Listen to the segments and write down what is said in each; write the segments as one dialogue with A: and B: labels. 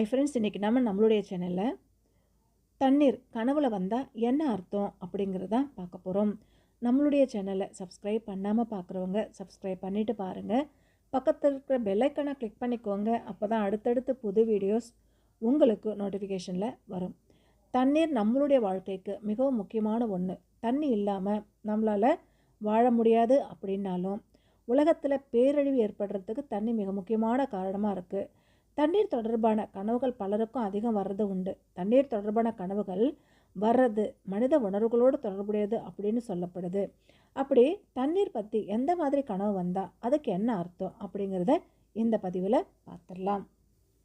A: Hi friends இன்றைக்கி நம்ம நம்மளுடைய சேனலில் தண்ணீர் கனவுல வந்தால் என்ன அர்த்தம் அப்படிங்கிறத பார்க்க போகிறோம் நம்மளுடைய சேனலை சப்ஸ்கிரைப் பண்ணாமல் பார்க்குறவங்க சப்ஸ்கிரைப் பண்ணிவிட்டு பாருங்கள் பக்கத்தில் இருக்கிற பெல்லைக்கனை கிளிக் பண்ணிக்கோங்க. அப்போ தான் அடுத்தடுத்து புது வீடியோஸ் உங்களுக்கு நோட்டிஃபிகேஷனில் வரும். தண்ணீர் நம்மளுடைய வாழ்க்கைக்கு மிகவும் முக்கியமான ஒன்று தண்ணி இல்லாமல் நம்மளால் வாழ முடியாது அப்படின்னாலும் உலகத்தில் பேரழிவு ஏற்படுறதுக்கு தண்ணி மிக முக்கியமான காரணமாக இருக்குது தண்ணீர் தொடர்பான கனவுகள் பலருக்கும் அதிகம் வர்றது உண்டு. தண்ணீர் தொடர்பான கனவுகள் வர்றது மனித உணர்வுகளோடு தொடர்புடையது அப்படின்னு சொல்லப்படுது. அப்படி தண்ணீர் பற்றி எந்த மாதிரி கனவு வந்தால் அதுக்கு என்ன அர்த்தம் அப்படிங்கிறத இந்த பதிவில் பார்த்துடலாம்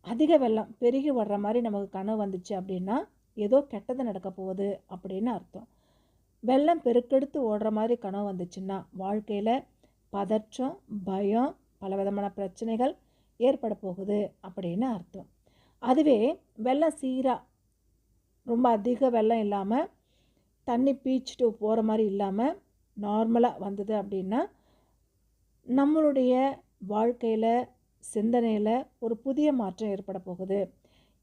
A: அதிக வெள்ளம் பெருகி வர்ற மாதிரி நமக்கு கனவு வந்துச்சு அப்படின்னா ஏதோ கெட்டது நடக்க போகுது அப்படின்னு அர்த்தம். வெள்ளம் பெருக்கெடுத்து ஓடுற மாதிரி கனவு வந்துச்சுன்னா வாழ்க்கையில் பதற்றம் பயம் பலவிதமான பிரச்சனைகள் ஏற்பட போகுது அப்படின்னு அர்த்தம். அதுவே வெள்ளம் சீராக ரொம்ப அதிக வெள்ளம் இல்லாமல் தண்ணி பீச்சிட்டு போகிற மாதிரி இல்லாமல் நார்மலாக வந்தது அப்படின்னா நம்மளுடைய வாழ்க்கையில் சிந்தனையில் ஒரு புதிய மாற்றம் ஏற்பட போகுது.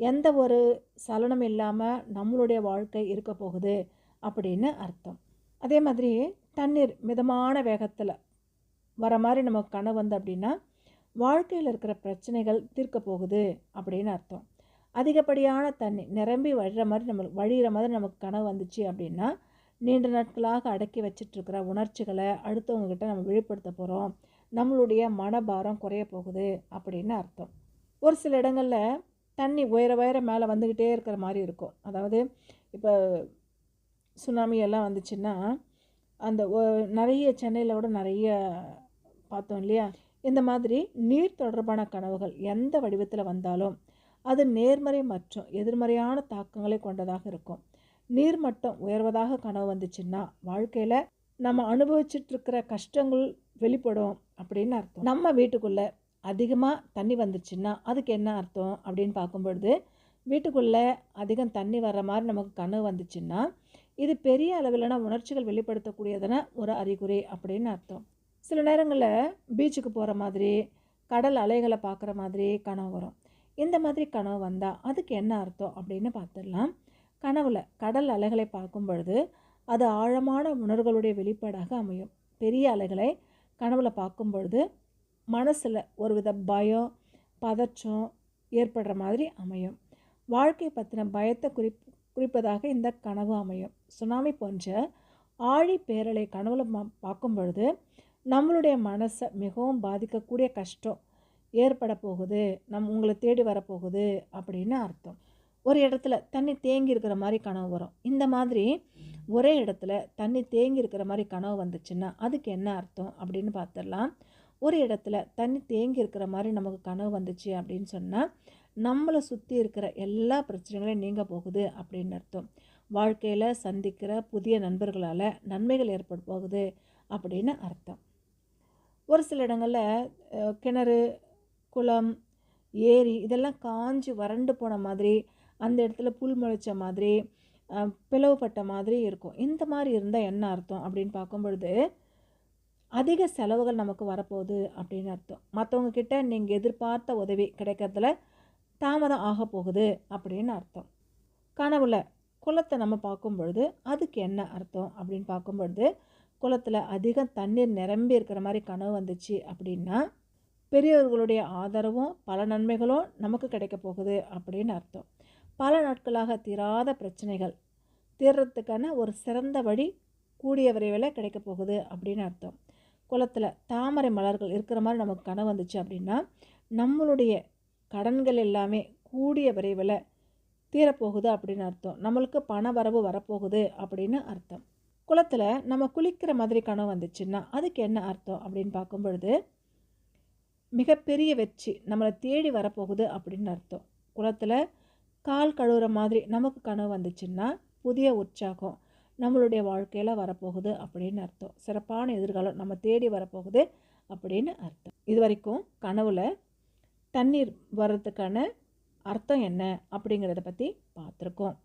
A: எந்த ஒரு சலனம் இல்லாமல் நம்மளுடைய வாழ்க்கை இருக்க போகுது அப்படின்னு அர்த்தம். அதே மாதிரி தண்ணீர் மிதமான வேகத்தில் வர மாதிரி நமக்கு கனவு வந்து அப்படின்னா வாழ்க்கையில் இருக்கிற பிரச்சனைகள் தீர்க்க போகுது அப்படின்னு அர்த்தம். அதிகப்படியான தண்ணி நிரம்பி வழிகிற மாதிரி நம்மளுக்கு வழிகிற மாதிரி நமக்கு கனவு வந்துச்சு அப்படின்னா நீண்ட நாட்களாக அடக்கி வச்சிட்ருக்கிற உணர்ச்சிகளை அடுத்தவங்கக்கிட்ட நம்ம வெளிப்படுத்த போகிறோம் நம்மளுடைய மனபாரம் குறைய போகுது அப்படின்னு அர்த்தம். ஒரு சில இடங்களில் தண்ணி உயர உயர மேலே வந்துக்கிட்டே இருக்கிற மாதிரி இருக்கும். அதாவது இப்போ சுனாமி எல்லாம் வந்துச்சுன்னா அந்த நிறைய சென்னையில் கூட நிறைய பார்த்தோம் இல்லையா? இந்த மாதிரி நீர் தொடர்பான கனவுகள் எந்த வடிவத்தில் வந்தாலும் அது நேர்மறை மற்றும் எதிர்மறையான தாக்கங்களை கொண்டதாக இருக்கும். நீர் மட்டம் உயர்வதாக கனவு வந்துச்சுன்னா வாழ்க்கையில் நம்ம அனுபவிச்சுட்டு இருக்கிற கஷ்டங்கள் வெளிப்படும் அப்படின்னு அர்த்தம். நம்ம வீட்டுக்குள்ளே அதிகமாக தண்ணி வந்துச்சுன்னா அதுக்கு என்ன அர்த்தம் அப்படின்னு பார்க்கும்பொழுது வீட்டுக்குள்ளே அதிகம் தண்ணி வர்ற மாதிரி நமக்கு கனவு வந்துச்சுன்னா இது பெரிய அளவிலான உணர்ச்சிகள் வெளிப்படுத்தக்கூடியதான ஒரு அறிகுறி அப்படின்னு அர்த்தம். சில நேரங்களில் பீச்சுக்கு போகிற மாதிரி கடல் அலைகளை பார்க்குற மாதிரி கனவு வரும். இந்த மாதிரி கனவு வந்தால் அதுக்கு என்ன அர்த்தம் அப்படின்னு பார்த்துடலாம். கனவில் கடல் அலைகளை பார்க்கும் பொழுது அது ஆழமான உணர்வுகளுடைய வெளிப்பாடாக அமையும். பெரிய அலைகளை கனவில் பார்க்கும் பொழுது மனசில் ஒரு வித பயம் பதற்றம் ஏற்படுற மாதிரி அமையும். வாழ்க்கை பற்றின பயத்தை குறிப் குறிப்பதாக இந்த கனவு அமையும். சுனாமி போன்ற ஆழி பேரலை கனவுல பார்க்கும் பொழுது நம்மளுடைய மனசை மிகவும் பாதிக்கக்கூடிய கஷ்டம் ஏற்பட போகுது நம் உங்களை தேடி வரப்போகுது அப்படின்னு அர்த்தம். ஒரு இடத்துல தண்ணி தேங்கி இருக்கிற மாதிரி கனவு வரும். இந்த மாதிரி ஒரே இடத்துல தண்ணி தேங்கி இருக்கிற மாதிரி கனவு வந்துச்சுன்னா அதுக்கு என்ன அர்த்தம் அப்படின்னு பார்த்துடலாம். ஒரு இடத்துல தண்ணி தேங்கி இருக்கிற மாதிரி நமக்கு கனவு வந்துச்சு அப்படின்னு சொன்னால் நம்மளை சுற்றி இருக்கிற எல்லா பிரச்சனைகளையும் நீங்க போகுது அப்படின்னு அர்த்தம். வாழ்க்கையில் சந்திக்கிற புதிய நண்பர்களால் நன்மைகள் ஏற்பட போகுது அப்படின்னு அர்த்தம். ஒரு சில இடங்களில் கிணறு குளம் ஏரி இதெல்லாம் காஞ்சி வறண்டு போன மாதிரி அந்த இடத்துல புல் முளைச்ச மாதிரி பிளவுபட்ட மாதிரி இருக்கும். இந்த மாதிரி இருந்தால் என்ன அர்த்தம் அப்படின்னு பார்க்கும் பொழுது அதிக செலவுகள் நமக்கு வரப்போகுது அப்படின்னு அர்த்தம். மற்றவங்கக்கிட்ட நீங்கள் எதிர்பார்த்த உதவி கிடைக்கிறதுல தாமதம் ஆக போகுது அப்படின்னு அர்த்தம். கனவுல குளத்தை நம்ம பார்க்கும் பொழுது அதுக்கு என்ன அர்த்தம் அப்படின்னு பார்க்கும் பொழுது குளத்தில் அதிகம் தண்ணீர் நிரம்பி இருக்கிற மாதிரி கனவு வந்துச்சு அப்படின்னா பெரியவர்களுடைய ஆதரவும் பல நன்மைகளும் நமக்கு கிடைக்க போகுது அப்படின்னு அர்த்தம். பல நாட்களாக தீராத பிரச்சனைகள். தீர்றதுக்கான ஒரு சிறந்த வழி கூடிய விரைவில் கிடைக்க போகுது அப்படின்னு அர்த்தம். குளத்தில் தாமரை மலர்கள் இருக்கிற மாதிரி நமக்கு கனவு வந்துச்சு அப்படின்னா நம்மளுடைய கடன்கள் எல்லாமே கூடிய விரைவில் தீரப்போகுது அப்படின்னு அர்த்தம். நம்மளுக்கு பண வரவு வரப்போகுது அப்படின்னு அர்த்தம். குளத்தில் நம்ம குளிக்கிற மாதிரி கனவு வந்துச்சுன்னா அதுக்கு என்ன அர்த்தம் அப்படின்னு பார்க்கும் பொழுது மிகப்பெரிய வெற்றி நம்மளை தேடி வரப்போகுது அப்படின்னு அர்த்தம். குளத்தில் கால் கழுவுற மாதிரி நமக்கு கனவு வந்துச்சுன்னா புதிய உற்சாகம் நம்மளுடைய வாழ்க்கையில் வரப்போகுது அப்படின்னு அர்த்தம். சிறப்பான எதிர்காலம் நம்ம தேடி வரப்போகுது அப்படின்னு அர்த்தம். இது வரைக்கும் கனவில் தண்ணீர் வர்றதுக்கான அர்த்தம் என்ன அப்படிங்கிறத பற்றி பார்த்துருக்கோம்.